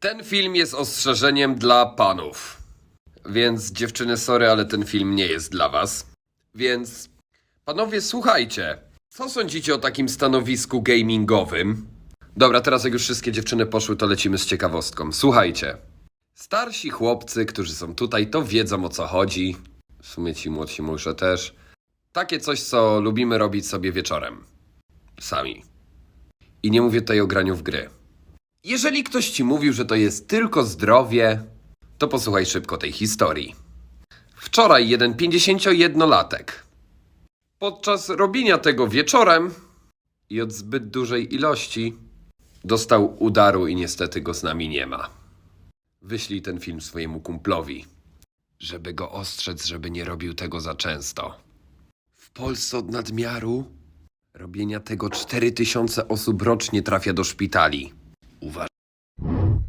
Ten film jest ostrzeżeniem dla panów. Więc dziewczyny, sorry, ale ten film nie jest dla was. Więc panowie, słuchajcie. Co sądzicie o takim stanowisku gamingowym? Dobra, teraz jak już wszystkie dziewczyny poszły, to lecimy z ciekawostką. Słuchajcie. Starsi chłopcy, którzy są tutaj, to wiedzą o co chodzi. W sumie ci młodsi muszę też. Takie coś, co lubimy robić sobie wieczorem. Sami. I nie mówię tutaj o graniu w gry. Jeżeli ktoś ci mówił, że to jest tylko zdrowie, to posłuchaj szybko tej historii. Wczoraj jeden 51-latek. Podczas robienia tego wieczorem i od zbyt dużej ilości dostał udaru i niestety go z nami nie ma. Wyślij ten film swojemu kumplowi, żeby go ostrzec, żeby nie robił tego za często. W Polsce od nadmiaru robienia tego 4000 osób rocznie trafia do szpitali. uważam.